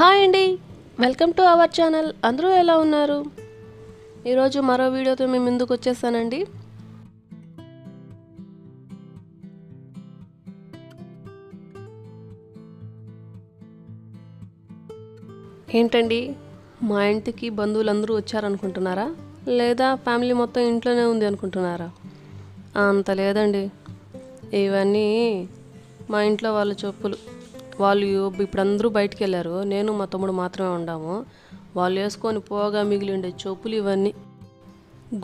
Hi అండి. Welcome to our channel. అందరూ ఎలా ఉన్నారు? ఈరోజు మరో వీడియోతో మేము ముందుకు వచ్చేసానండి. ఏంటండి? మా ఇంటికి బంధువులందరూ వచ్చారనుకుంటున్నారా? లేదా ఫ్యామిలీ మొత్తం ఇంట్లోనే ఉంది అనుకుంటున్నారా? అంత లేదండి. ఇవన్నీ మా ఇంట్లో వాళ్ళ చెప్పులు. వాళ్ళు ఇప్పుడు అందరూ బయటికి వెళ్ళారు నేను మా తమ్ముడు మాత్రమే ఉండాము. వాళ్ళు వేసుకొని పోగా మిగిలిండే చెప్పులు ఇవన్నీ.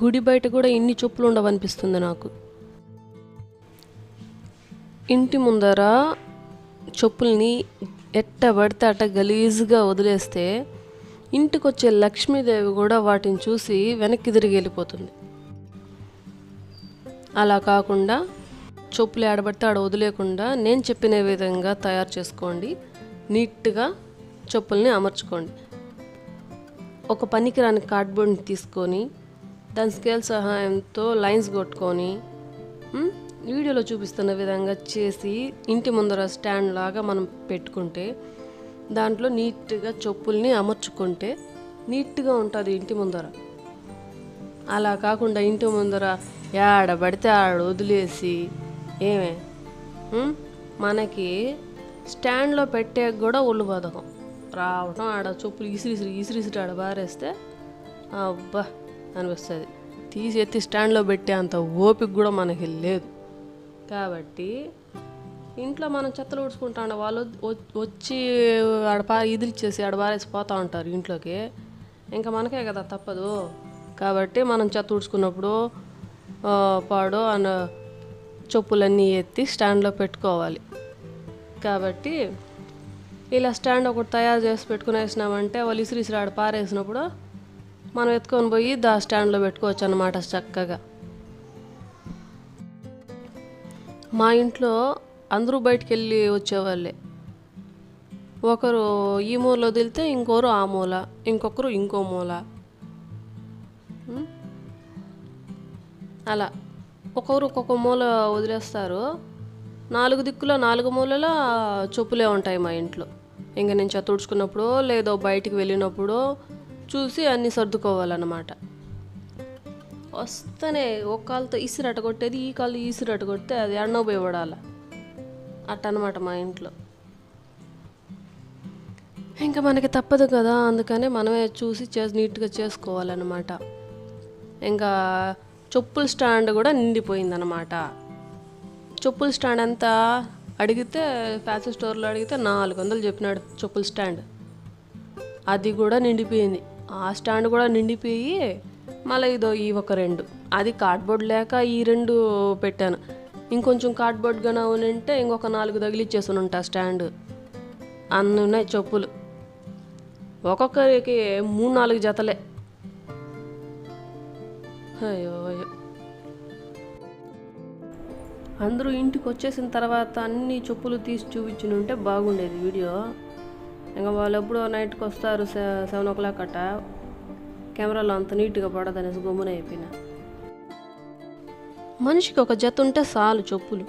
గుడి బయట కూడా ఇన్ని చెప్పులు ఉండవనిపిస్తుంది నాకు. ఇంటి ముందర చెప్పుల్ని ఎట్ట పడితే అట్ట గలీజ్గా వదిలేస్తే ఇంటికి వచ్చే లక్ష్మీదేవి కూడా వాటిని చూసి వెనక్కి తిరిగి వెళ్ళిపోతుంది. అలా కాకుండా చెప్పులు ఆడబడితే ఆడ వదిలేకుండా నేను చెప్పిన విధంగా తయారు చేసుకోండి. నీట్గా చెప్పుల్ని అమర్చుకోండి. ఒక పనికిరాని కార్డ్బోర్డ్ని తీసుకొని దాని స్కేల్ సహాయంతో లైన్స్ కొట్టుకొని వీడియోలో చూపిస్తున్న విధంగా చేసి ఇంటి ముందర స్టాండ్ లాగా మనం పెట్టుకుంటే దాంట్లో నీట్గా చెప్పుల్ని అమర్చుకుంటే నీట్గా ఉంటుంది ఇంటి ముందర. అలా కాకుండా ఇంటి ముందర యాడ పడితే ఆడ వదిలేసి ఏమే? మనకి స్టాండ్లో పెట్టే కూడా ఒళ్ళు బతకం రావటం ఆడ చెప్పులు ఇసిరిసిరి ఇసిరిసిరి ఆడ బారేస్తే అబ్బా అనిపిస్తుంది. తీసి ఎత్తి స్టాండ్లో పెట్టే అంత ఓపిక కూడా మనకి లేదు. కాబట్టి ఇంట్లో మనం చెత్తలు ఊడ్చుకుంటాం వాళ్ళు వచ్చి ఆడ పా ఇదిలిచ్చేసి ఆడ బారేసి పోతూ ఉంటారు ఇంట్లోకి. ఇంకా మనకే కదా తప్పదు. కాబట్టి మనం చెత్త ఊడ్చుకున్నప్పుడు పాడు అన్న చెప్పులన్నీ ఎత్తి స్టాండ్లో పెట్టుకోవాలి. కాబట్టి ఇలా స్టాండ్ ఒకటి తయారు చేసి పెట్టుకునేసినామంటే వాళ్ళు ఇసిరిసిరాడు పారేసినప్పుడు మనం ఎత్తుకొని పోయి దా స్టాండ్లో పెట్టుకోవచ్చు అనమాట చక్కగా. మా ఇంట్లో అందరూ బయటికి వెళ్ళి వచ్చేవాళ్ళే. ఒకరు ఈ మూల వదిలితే ఇంకొకరు ఆ మూల ఇంకొకరు ఇంకో మూల. అలా. ఒక్కొక్కరు ఒక్కొక్క మూల వదిలేస్తారు. నాలుగు దిక్కులో నాలుగు మూలలో చెప్పులే ఉంటాయి మా ఇంట్లో. ఇంకా నేను చెత్త లేదో బయటికి వెళ్ళినప్పుడు చూసి అన్నీ సర్దుకోవాలన్నమాట. వస్తేనే ఒక కాలుతో ఇసిరట కొట్టేది ఈ కాలు ఇసిరట కొడితే అది ఎన్నో పోయి అట్టనమాట మా ఇంట్లో. ఇంకా మనకి తప్పదు కదా అందుకనే మనమే చూసి చేసి నీట్గా చేసుకోవాలన్నమాట. ఇంకా చెప్పుల స్టాండ్ కూడా నిండిపోయిందన్నమాట. చెప్పుల స్టాండ్ ఎంత అడిగితే ఫ్యాన్సీ స్టోర్లో అడిగితే నాలుగు వందలు చెప్పినాడు చెప్పుల స్టాండ్. అది కూడా నిండిపోయింది. ఆ స్టాండ్ కూడా నిండిపోయి మళ్ళీ ఇదో ఈ ఒక రెండు. అది కార్డ్బోర్డ్ లేక ఈ రెండు పెట్టాను. ఇంకొంచెం కార్డ్బోర్డ్ గానే ఉంటే ఇంకొక నాలుగు తగిలిచ్చేసి ఉంటా స్టాండ్. అన్ని ఉన్నాయి చెప్పులు. ఒక్కొక్కరికి మూడు నాలుగు జతలే. అయ్యో అయ్యో. అందరూ ఇంటికి వచ్చేసిన తర్వాత అన్ని చెప్పులు తీసి చూపించి ఉంటే బాగుండేది వీడియో. ఇంకా వాళ్ళు ఎప్పుడో నైట్కి వస్తారు సె- సెవెన్ ఓ క్లాక్ అట్ట కెమెరాలో అంత నీట్గా పడదనేసి గమ్మున అయిపోయినా. మనిషికి ఒక జత ఉంటే చాలు చెప్పులు.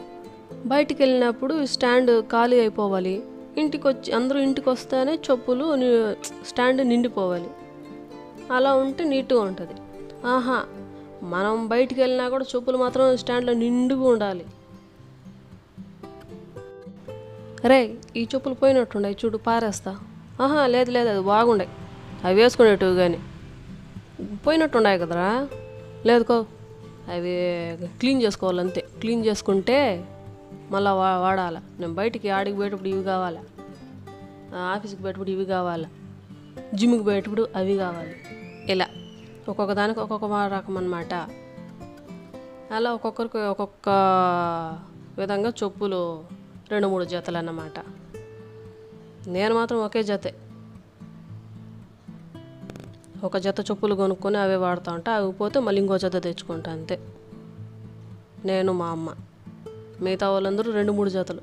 బయటికి వెళ్ళినప్పుడు స్టాండ్ ఖాళీ అయిపోవాలి. ఇంటికి వచ్చి అందరూ ఇంటికి వస్తేనే చెప్పులు స్టాండ్ నిండిపోవాలి. అలా ఉంటే నీట్గా ఉంటుంది. ఆహా మనం బయటికి వెళ్ళినా కూడా చెప్పులు మాత్రం స్టాండ్లో నిండుగా ఉండాలి. రే ఈ చెప్పులు పోయినట్టుండే చూడు పారేస్తా. ఆహా లేదు లేదు అది బాగుండే అవి వేసుకునేటివి కానీ పోయినట్టున్నాయి కదరా? లేదుకో అవి క్లీన్ చేసుకోవాలి అంతే. క్లీన్ చేసుకుంటే మళ్ళీ వా వాడాలా. నేను బయటికి ఆడికి పోయేటప్పుడు ఇవి కావాలా. ఆఫీస్కి పోయేటప్పుడు ఇవి కావాలా. జిమ్కి పోయేటప్పుడు అవి కావాలి. ఇలా. ఒక్కొక్క దానికి ఒక్కొక్క రకం అనమాట అలా ఒక్కొక్కరికి ఒక్కొక్క విధంగా చెప్పులు రెండు మూడు జతలు అన్నమాట. నేను మాత్రం ఒకే జతే. ఒక జత చెప్పులు కొనుక్కొని అవే వాడుతూ ఉంటా. అవి పోతే మళ్ళీ ఇంకో జత తెచ్చుకుంటా అంతే. నేను మా అమ్మ. మిగతా వాళ్ళందరూ రెండు మూడు జతలు.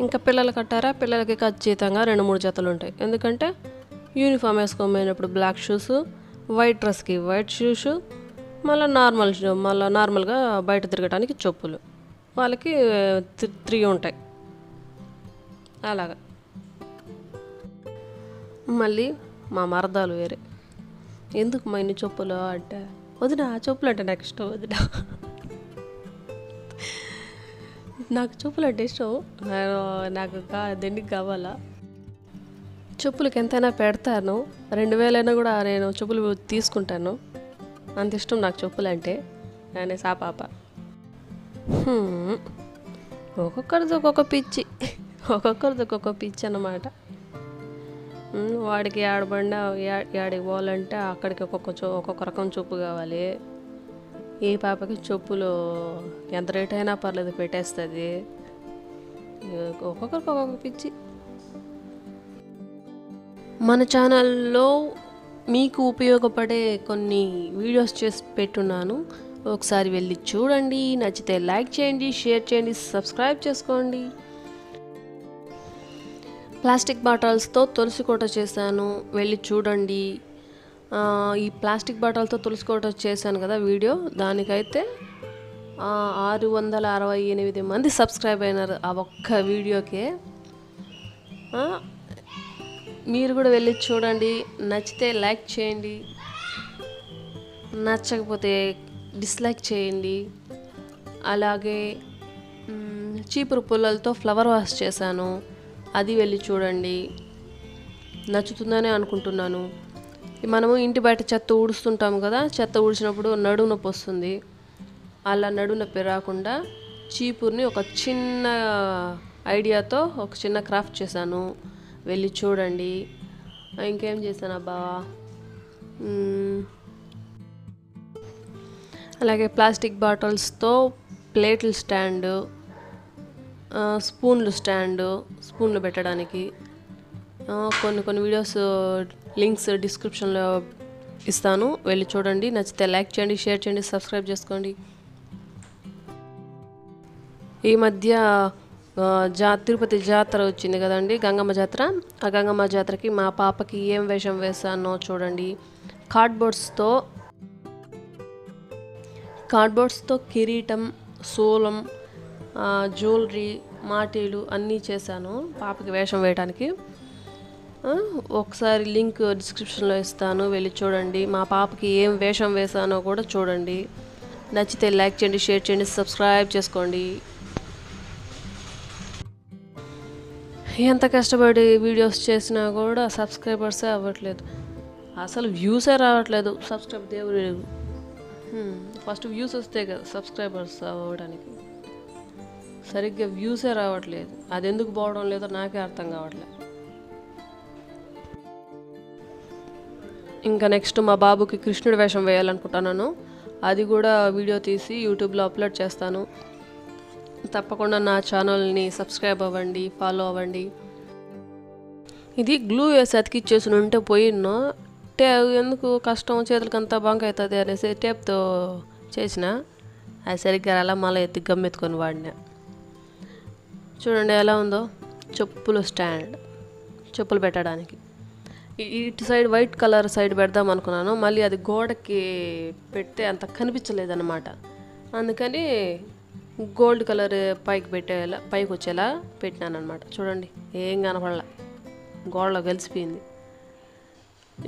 ఇంకా పిల్లలు కట్టారా? పిల్లలకి ఖచ్చితంగా రెండు మూడు జతలు ఉంటాయి. ఎందుకంటే యూనిఫామ్ వేసుకోమైనప్పుడు బ్లాక్ షూస్ వైట్ డ్రెస్కి వైట్ షూస్ మళ్ళీ నార్మల్ మళ్ళీ నార్మల్గా బయట తిరగడానికి చెప్పులు. వాళ్ళకి త్రీ ఉంటాయి. అలాగా. మళ్ళీ మా మరదాలు వేరే. ఎందుకు మా ఇన్ని చెప్పులు? అంటే వదిన ఆ చెప్పులు అంటే నాకు ఇష్టం వదిన. నాకు చెప్పులు అంటే ఇష్టం నేను నాకు కా దెండికి కావాలా? చెప్పులకి ఎంతైనా పెడతాను. రెండు వేలైనా కూడా నేను చెప్పులు తీసుకుంటాను. అంత ఇష్టం నాకు చెప్పులు అంటే అనేసి ఆ పాప ఒక్కొక్కరిది ఒక్కొక్క పిచ్చి. ఒక్కొక్కరిది ఒక్కొక్క పిచ్చి అన్నమాట. వాడికి ఆడబండ ఆడికి పోవాలంటే అక్కడికి ఒక్కొక్క చో ఒక్కొక్క రకం చూపు కావాలి. ఈ పాపకి చెప్పులు ఎంత రేట్ అయినా పర్లేదు పెట్టేస్తుంది. ఒక్కొక్కరికి ఒక్కొక్క పిచ్చి. మన ఛానల్లో మీకు ఉపయోగపడే కొన్ని వీడియోస్ చేసి పెట్టున్నాను. ఒకసారి వెళ్ళి చూడండి. నచ్చితే లైక్ చేయండి షేర్ చేయండి సబ్స్క్రైబ్ చేసుకోండి. ప్లాస్టిక్ బాటల్స్తో తులసి కోట చేశాను. వెళ్ళి చూడండి. ఈ ప్లాస్టిక్ బాటల్తో తులసి కోట చేశాను కదా వీడియో. దానికైతే ఆరు వందల అరవై ఎనిమిది మంది సబ్స్క్రైబ్ అయినారు ఆ ఒక్క వీడియోకే. మీరు కూడా వెళ్ళి చూడండి. నచ్చితే లైక్ చేయండి. నచ్చకపోతే డిస్లైక్ చేయండి. అలాగే చీపురు పుల్లలతో ఫ్లవర్ వాష్ చేశాను. అది వెళ్ళి చూడండి. నచ్చుతుందని అనుకుంటున్నాను. మనము ఇంటి బయట చెత్త ఊడుస్తుంటాము కదా చెత్త ఊడిచినప్పుడు నడుము నొప్పి వస్తుంది. అలా నడుము నొప్పి రాకుండా చీపుర్ని ఒక చిన్న ఐడియాతో ఒక చిన్న క్రాఫ్ట్ చేశాను. వెళ్ళి చూడండి. ఇంకేం చేశాను అబ్బా? అలాగే ప్లాస్టిక్ బాటిల్స్తో ప్లేట్ల స్టాండ్ స్పూన్లు స్టాండ్ స్పూన్లు పెట్టడానికి. కొన్ని కొన్ని వీడియోస్ లింక్స్ డిస్క్రిప్షన్లో ఇస్తాను. వెళ్ళి చూడండి. నచ్చితే లైక్ చేయండి షేర్ చేయండి సబ్స్క్రైబ్ చేసుకోండి. ఈ మధ్య జా తిరుపతి జాతర వచ్చింది కదండి గంగమ్మ జాతర. ఆ గంగమ్మ జాతరకి మా పాపకి ఏం వేషం వేసానో చూడండి. కార్డ్బోర్డ్స్తో కార్డ్బోర్డ్స్తో కిరీటం శూలం జ్యువెలరీ మాటీలు అన్నీ చేశాను పాపకి వేషం వేయడానికి ఒకసారి లింక్ డిస్క్రిప్షన్లో ఇస్తాను వెళ్ళి చూడండి. మా పాపకి ఏం వేషం వేసానో కూడా చూడండి. నచ్చితే లైక్ చేయండి షేర్ చేయండి సబ్స్క్రైబ్ చేసుకోండి. ఎంత కష్టపడి వీడియోస్ చేసినా కూడా సబ్స్క్రైబర్సే అవ్వట్లేదు. అసలు వ్యూసే రావట్లేదు. సబ్స్క్రైబ్ దేవుడు ఫస్ట్ వ్యూస్ వస్తే కదా సబ్స్క్రైబర్స్ అవ్వడానికి. సరిగ్గా వ్యూసే రావట్లేదు. అది ఎందుకు పోవడం లేదో నాకే అర్థం కావట్లేదు. ఇంకా నెక్స్ట్ మా బాబుకి కృష్ణుడి వేషం వేయాలనుకుంటున్నాను. అది కూడా వీడియో తీసి యూట్యూబ్లో అప్లోడ్ చేస్తాను. తప్పకుండా నా ఛానల్ని సబ్స్క్రైబ్ అవ్వండి ఫాలో అవ్వండి. ఇది గ్లూ వేసి అతికిచ్చేసి ఉంటే పోయిన్నో టే ఎందుకు కష్టం చేతులకి అంతా బంక్ అవుతుంది అనేసి టేప్తో చేసిన అది సరిగ్గా అలా మళ్ళీ ఎత్తి గమ్మెత్తుకొని వాడినా. చూడండి ఎలా ఉందో చెప్పులు స్టాండ్ చెప్పులు పెట్టడానికి. ఇటు సైడ్ వైట్ కలర్ సైడ్ పెడదాం అనుకున్నాను మళ్ళీ అది గోడకి పెడితే అంత కనిపించలేదన్నమాట. అందుకని గోల్డ్ కలర్ పైకి పెట్టేలా పైకి వచ్చేలా పెట్టినాను అనమాట చూడండి ఏం కనపడలా. గోడలో కలిసిపోయింది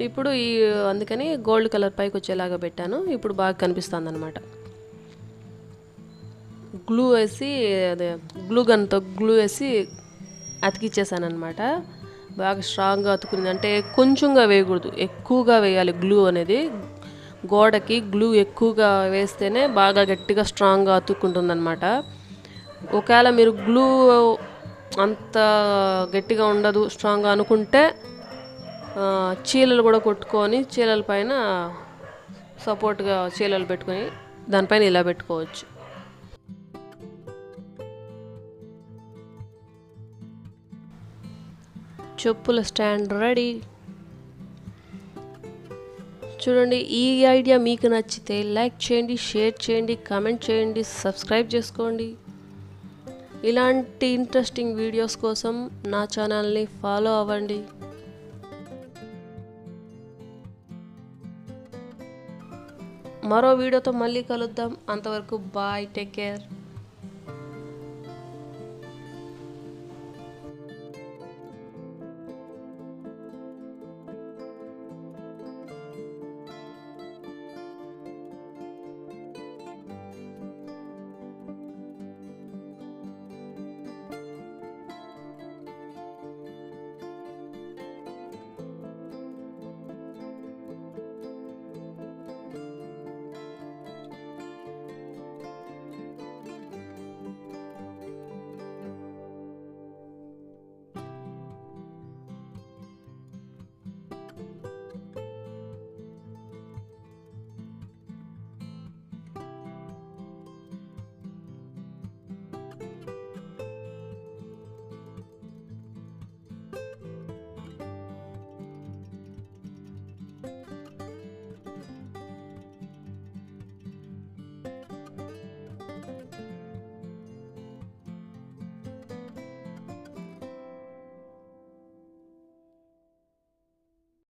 ఇప్పుడు ఈ అందుకని గోల్డ్ కలర్ పైకి వచ్చేలాగా పెట్టాను. ఇప్పుడు బాగా కనిపిస్తుంది అనమాట గ్లూ వేసి అదే గ్లూ గన్తో గ్లూ వేసి అతికిచ్చేసానమాట బాగా స్ట్రాంగ్గా అతుకునింది అంటే కొంచెంగా వేయకూడదు. ఎక్కువగా వేయాలి గ్లూ అనేది. గోడకి గ్లూ ఎక్కువగా వేస్తేనే బాగా గట్టిగా స్ట్రాంగ్గా అతుక్కుంటుంది అనమాట ఒకవేళ మీరు గ్లూ అంత గట్టిగా ఉండదు స్ట్రాంగ్గా అనుకుంటే చీలలు కూడా కొట్టుకొని చీలల పైన సపోర్ట్గా చీలలు పెట్టుకొని దానిపైన ఇలా పెట్టుకోవచ్చు. చెప్పుల స్టాండ్ రెడీ. చూడండి ఈ ఐడియా మీకు నచ్చితే లైక్ చేయండి షేర్ చేయండి కామెంట్ చేయండి సబ్స్క్రైబ్ చేసుకోండి. ఇలాంటి ఇంట్రెస్టింగ్ వీడియోస్ కోసం నా ఛానల్ని ఫాలో అవ్వండి. మరో వీడియోతో మళ్ళీ కలుద్దాం. అంతవరకు బాయ్ టేక్ కేర్.